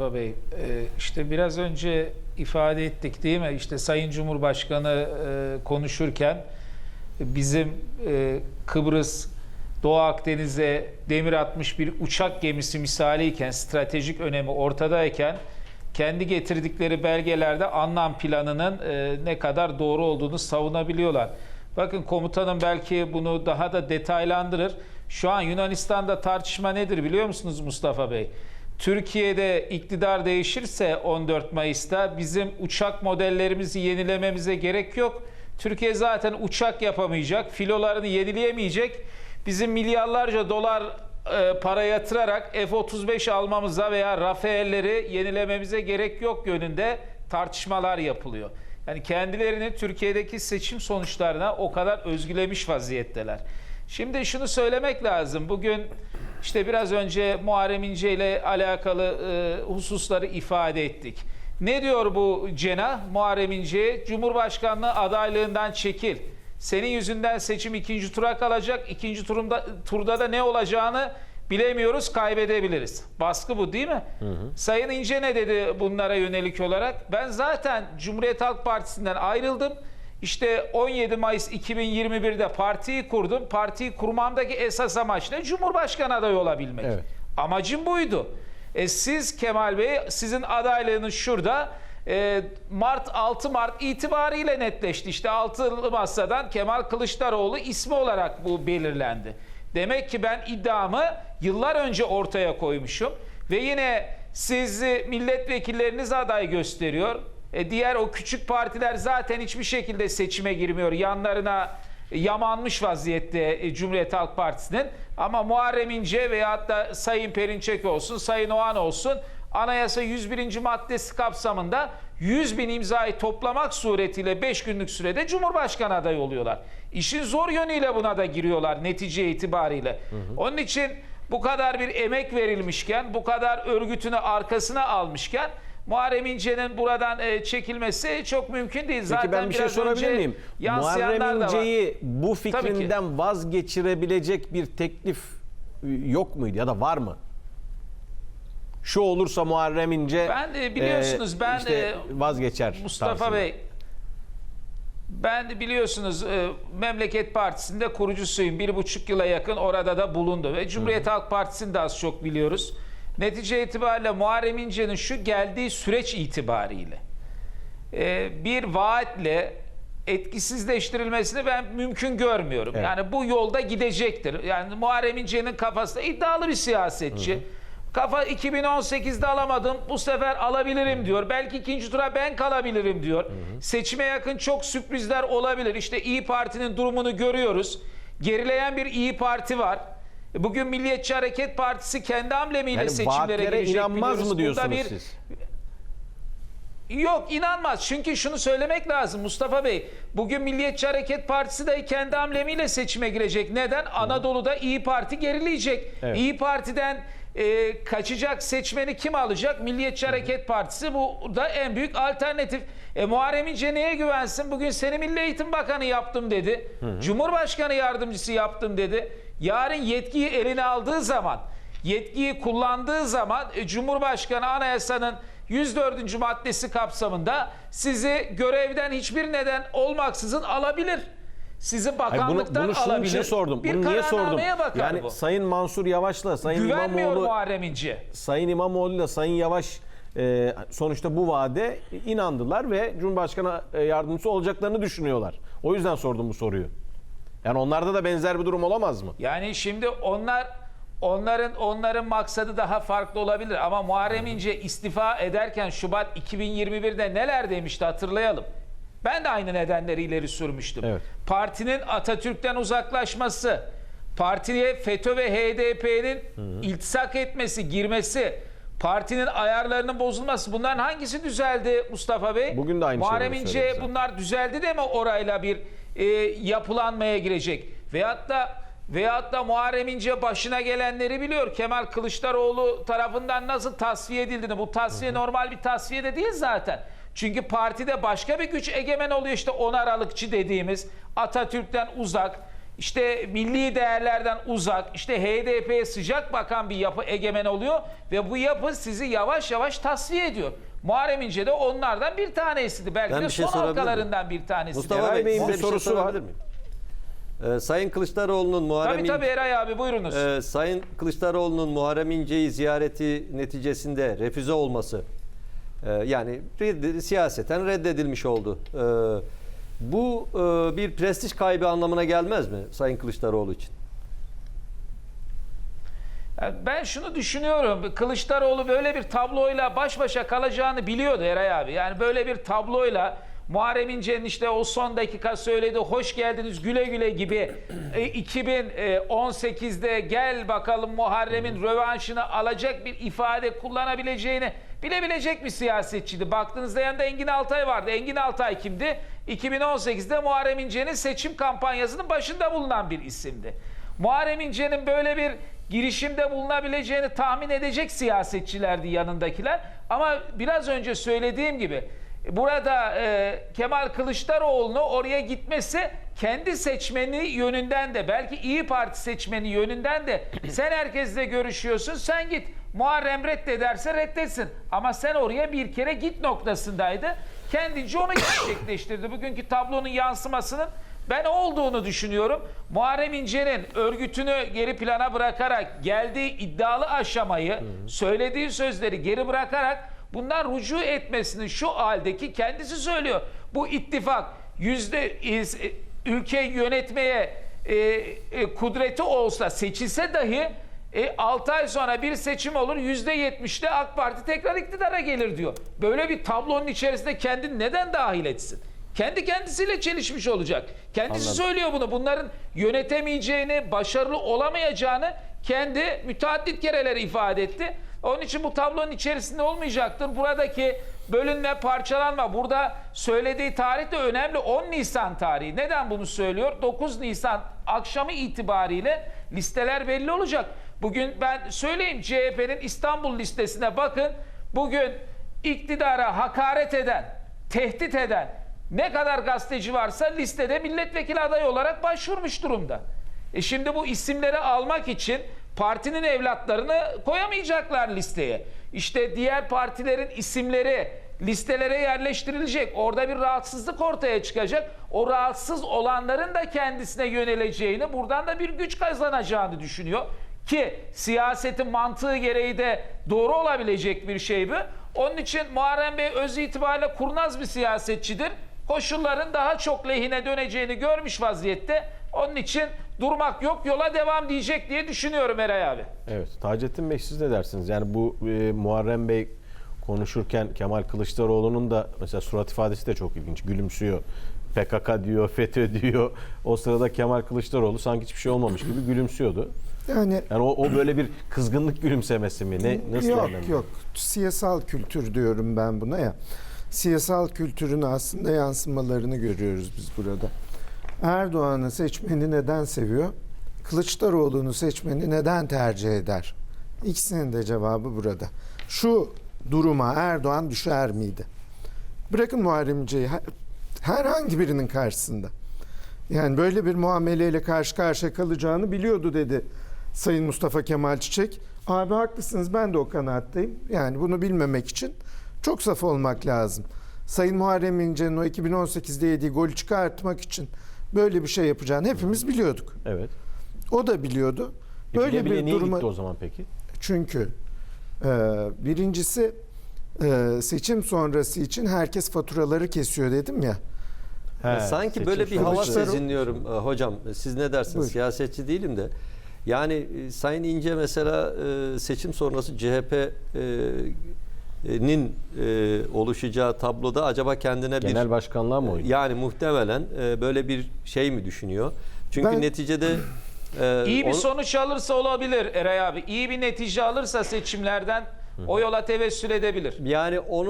Mustafa Bey, e, işte biraz önce ifade ettik değil mi? İşte Sayın Cumhurbaşkanı e, konuşurken bizim e, Kıbrıs Doğu Akdeniz'e demir atmış bir uçak gemisi misaliyken stratejik önemi ortadayken kendi getirdikleri belgelerde anlam planının ne kadar doğru olduğunu savunabiliyorlar. Bakın komutanım belki bunu daha da detaylandırır. Şu an Yunanistan'da tartışma nedir biliyor musunuz Mustafa Bey? Türkiye'de iktidar değişirse 14 Mayıs'ta bizim uçak modellerimizi yenilememize gerek yok. Türkiye zaten uçak yapamayacak, filolarını yenileyemeyecek. Bizim milyarlarca dolar e, para yatırarak F-35 almamıza veya Rafael'leri yenilememize gerek yok yönünde tartışmalar yapılıyor. Yani kendilerini Türkiye'deki seçim sonuçlarına o kadar özgülemiş vaziyetteler. Şimdi şunu söylemek lazım. Bugün işte biraz önce Muharrem İnce ile alakalı e, hususları ifade ettik. Ne diyor bu cenah Muharrem İnce? Cumhurbaşkanlığı adaylığından çekil. Senin yüzünden seçim ikinci tura kalacak. İkinci turunda, turda da ne olacağını bilemiyoruz, kaybedebiliriz. Baskı bu değil mi? Sayın İnce ne dedi bunlara yönelik olarak? Ben zaten Cumhuriyet Halk Partisi'nden ayrıldım. İşte 17 Mayıs 2021'de partiyi kurdum. Partiyi kurmamdaki esas amaç ne? Cumhurbaşkanı adayı olabilmek. Evet. Amacım buydu. E siz Kemal Bey, sizin adaylığınız şurada. E, Mart 6 Mart itibariyle netleşti. İşte altılı masadan Kemal Kılıçdaroğlu ismi olarak bu belirlendi. Demek ki ben iddiamı yıllar önce ortaya koymuşum ve yine siz e, milletvekilleriniz aday gösteriyor. E, diğer o küçük partiler zaten hiçbir şekilde seçime girmiyor. Yanlarına yamanmış vaziyette e, Cumhuriyet Halk Partisi'nin. Ama Muharrem İnce veyahut da Sayın Perinçek olsun, Sayın Oğan olsun Anayasa 101. maddesi kapsamında 100 bin imzayı toplamak suretiyle 5 günlük sürede Cumhurbaşkanı adayı oluyorlar. İşin zor yönüyle buna da giriyorlar netice itibariyle. Onun için bu kadar bir emek verilmişken, bu kadar örgütünü arkasına almışken Muharrem İnce'nin buradan e, çekilmesi çok mümkün değil. Peki ben bir şey sorabilir miyim? Muharrem. İnce'yi bu fikrinden vazgeçirebilecek bir teklif e, yok muydu ya da var mı? Şu olursa Muharrem İnce Ben de biliyorsunuz, ben işte de vazgeçer. Mustafa tarzında. Bey ben de biliyorsunuz e, Memleket Partisi'nde kurucusuyum. Bir buçuk yıla yakın orada da bulundu. Ve Cumhuriyet Halk Partisi'ni de az çok biliyoruz. Netice itibariyle Muharrem İnce'nin şu geldiği süreç itibariyle e, bir vaatle etkisizleştirilmesini ben mümkün görmüyorum. Evet. Yani bu yolda gidecektir. Yani Muharrem İnce'nin kafasında iddialı bir siyasetçi. Kafa 2018'de alamadım bu sefer alabilirim diyor. Belki ikinci tura ben kalabilirim diyor. Seçime yakın çok sürprizler olabilir. İşte İyi Parti'nin durumunu görüyoruz. Gerileyen bir İyi Parti var. Bugün Milliyetçi Hareket Partisi kendi amblemiyle yani seçimlere girecek inanmaz biliyoruz. mı diyorsunuz bir siz? Yok inanmaz. Çünkü şunu söylemek lazım Mustafa Bey. Bugün Milliyetçi Hareket Partisi de kendi amblemiyle seçime girecek. Neden? Anadolu'da İyi Parti gerileyecek. Evet. İyi Parti'den e, kaçacak seçmeni kim alacak? Milliyetçi Hareket Partisi bu da en büyük alternatif. E, Muharrem İnce neye güvensin? Bugün seni Milli Eğitim Bakanı yaptım dedi. Cumhurbaşkanı yardımcısı yaptım dedi. Yarın yetkiyi eline aldığı zaman, yetkiyi kullandığı zaman e, Cumhurbaşkanı anayasanın 104. maddesi kapsamında sizi görevden hiçbir neden olmaksızın alabilir. Sizi Hayır, bakanlıktan bunu, bunu şunun alabilir. için sordum. Bir bunu niye sordum? bakar Yani bu. Sayın Mansur Yavaş'la Sayın Güvenmiyor İmamoğlu Muharrem İnce. Sayın İmamoğlu'yla Sayın Yavaş e, sonuçta bu vaade inandılar ve Cumhurbaşkanı e, yardımcısı olacaklarını düşünüyorlar. O yüzden sordum bu soruyu. Yani onlarda da benzer bir durum olamaz mı? Yani şimdi onlar onların onların maksadı daha farklı olabilir ama Muharrem İnce istifa ederken Şubat 2021'de neler demişti hatırlayalım. Ben de aynı nedenleri ileri sürmüştüm. Evet. Partinin Atatürk'ten uzaklaşması, partiye FETÖ ve HDP'nin iltisak etmesi, girmesi, partinin ayarlarının bozulması bunların hangisi düzeldi Mustafa Bey? Bugün de aynı Muharrem şeyleri İnce söyledi bunlar düzeldi de mi orayla bir e, yapılanmaya girecek? Veyahut da veyahut da Muharrem İnce başına gelenleri biliyor. Kemal Kılıçdaroğlu tarafından nasıl tasfiye edildiğini. Bu tasfiye normal bir tasfiye de değil zaten. Çünkü partide başka bir güç egemen oluyor işte 10 Aralıkçı dediğimiz Atatürk'ten uzak işte milli değerlerden uzak, işte HDP'ye sıcak bakan bir yapı egemen oluyor ve bu yapı sizi yavaş yavaş tasfiye ediyor. Muharrem İnce de onlardan bir tanesiydi. Belki Ben de bir şey son halkalarından bir tanesi. Mustafa Bey Bey'in bir bir şey sorusu var. miyim? Ee, Sayın Kılıçdaroğlu'nun Muharrem Tabii tabii Eray abi buyurunuz. Ee, Sayın Kılıçdaroğlu'nun Muharrem İnce'yi ziyareti neticesinde refüze olması e, yani siyaseten reddedilmiş oldu. Ee, bu e, bir prestij kaybı anlamına gelmez mi Sayın Kılıçdaroğlu için? Ben şunu düşünüyorum. Kılıçdaroğlu böyle bir tabloyla baş başa kalacağını biliyordu Eray abi. Yani böyle bir tabloyla Muharrem İnce'nin işte o son dakika söyledi hoş geldiniz güle güle gibi e, 2018'de gel bakalım Muharrem'in rövanşını alacak bir ifade kullanabileceğini bilebilecek bir siyasetçiydi. Baktığınızda yanında Engin Altay vardı. Engin Altay kimdi? 2018'de Muharrem İnce'nin seçim kampanyasının başında bulunan bir isimdi. Muharrem İnce'nin böyle bir girişimde bulunabileceğini tahmin edecek siyasetçilerdi yanındakiler. Ama biraz önce söylediğim gibi burada e, Kemal Kılıçdaroğlu'nu oraya gitmesi kendi seçmeni yönünden de belki İyi Parti seçmeni yönünden de sen herkesle görüşüyorsun sen git. Muharrem reddederse reddetsin. Ama sen oraya bir kere git noktasındaydı. Kendince onu gerçekleştirdi. Bugünkü tablonun yansımasının ben olduğunu düşünüyorum. Muharrem İnce'nin örgütünü geri plana bırakarak geldiği iddialı aşamayı, söylediği sözleri geri bırakarak bundan rücu etmesini şu haldeki kendisi söylüyor. Bu ittifak yüzde iz- e, ülke yönetmeye e, e, kudreti olsa seçilse dahi e, 6 ay sonra bir seçim olur %70'de AK Parti tekrar iktidara gelir diyor. Böyle bir tablonun içerisinde kendini neden dahil etsin? Kendi kendisiyle çelişmiş olacak. Kendisi Anladım. söylüyor bunu. Bunların yönetemeyeceğini, başarılı olamayacağını kendi müteaddit kereler ifade etti. Onun için bu tablonun içerisinde olmayacaktır. Buradaki bölünme, parçalanma. Burada söylediği tarih de önemli. 10 Nisan tarihi. Neden bunu söylüyor? 9 Nisan akşamı itibariyle listeler belli olacak. Bugün ben söyleyeyim CHP'nin İstanbul listesine bakın. Bugün iktidara hakaret eden, tehdit eden ne kadar gazeteci varsa listede milletvekili adayı olarak başvurmuş durumda. E şimdi bu isimleri almak için partinin evlatlarını koyamayacaklar listeye. İşte diğer partilerin isimleri listelere yerleştirilecek. Orada bir rahatsızlık ortaya çıkacak. O rahatsız olanların da kendisine yöneleceğini, buradan da bir güç kazanacağını düşünüyor. Ki siyasetin mantığı gereği de doğru olabilecek bir şey bu. Onun için Muharrem Bey öz itibariyle kurnaz bir siyasetçidir. Koşulların daha çok lehine döneceğini görmüş vaziyette. Onun için durmak yok yola devam diyecek diye düşünüyorum Eray abi. Evet. Taceddin Bey siz ne dersiniz? Yani bu e, Muharrem Bey konuşurken Kemal Kılıçdaroğlu'nun da mesela surat ifadesi de çok ilginç. Gülümsüyor. PKK diyor, FETÖ diyor. O sırada Kemal Kılıçdaroğlu sanki hiçbir şey olmamış gibi gülümsüyordu. Yani Yani o, o böyle bir kızgınlık gülümsemesi mi? Ne, nasıl yok değerlendiriyorsun? yok siyasal kültür diyorum ben buna ya. Siyasal kültürün aslında yansımalarını görüyoruz biz burada. Erdoğan'ı seçmeni neden seviyor? Kılıçdaroğlu'nu seçmeni neden tercih eder? İkisinin de cevabı burada. Şu duruma Erdoğan düşer miydi? Bırakın Muharrem İnce'yi her- herhangi birinin karşısında. Yani böyle bir muameleyle karşı karşıya kalacağını biliyordu dedi Sayın Mustafa Kemal Çiçek. Abi haklısınız ben de o kanaatteyim. Yani bunu bilmemek için çok saf olmak lazım. Sayın Muharrem İnce'nin o 2018'de yediği golü çıkartmak için böyle bir şey yapacağını hepimiz biliyorduk. Evet. O da biliyordu. E, Böyle bile bile bir niye duruma gitti o zaman peki? çünkü e, birincisi e, seçim sonrası için herkes faturaları kesiyor dedim ya. He, Sanki seçim böyle bir hava Kılıçdaroğlu- sezinliyorum e, hocam. Siz ne dersiniz? Buyur. Siyasetçi değilim de. Yani e, Sayın İnce mesela e, seçim sonrası CHP'nin e, oluşacağı tabloda acaba kendine bir Genel başkanlığa mı oynuyor? yani muhtemelen e, böyle bir şey mi düşünüyor? Çünkü Ben- neticede e, İyi bir onu- sonuç alırsa olabilir Eray abi. İyi bir netice alırsa seçimlerden o yola tevessül edebilir. yani onu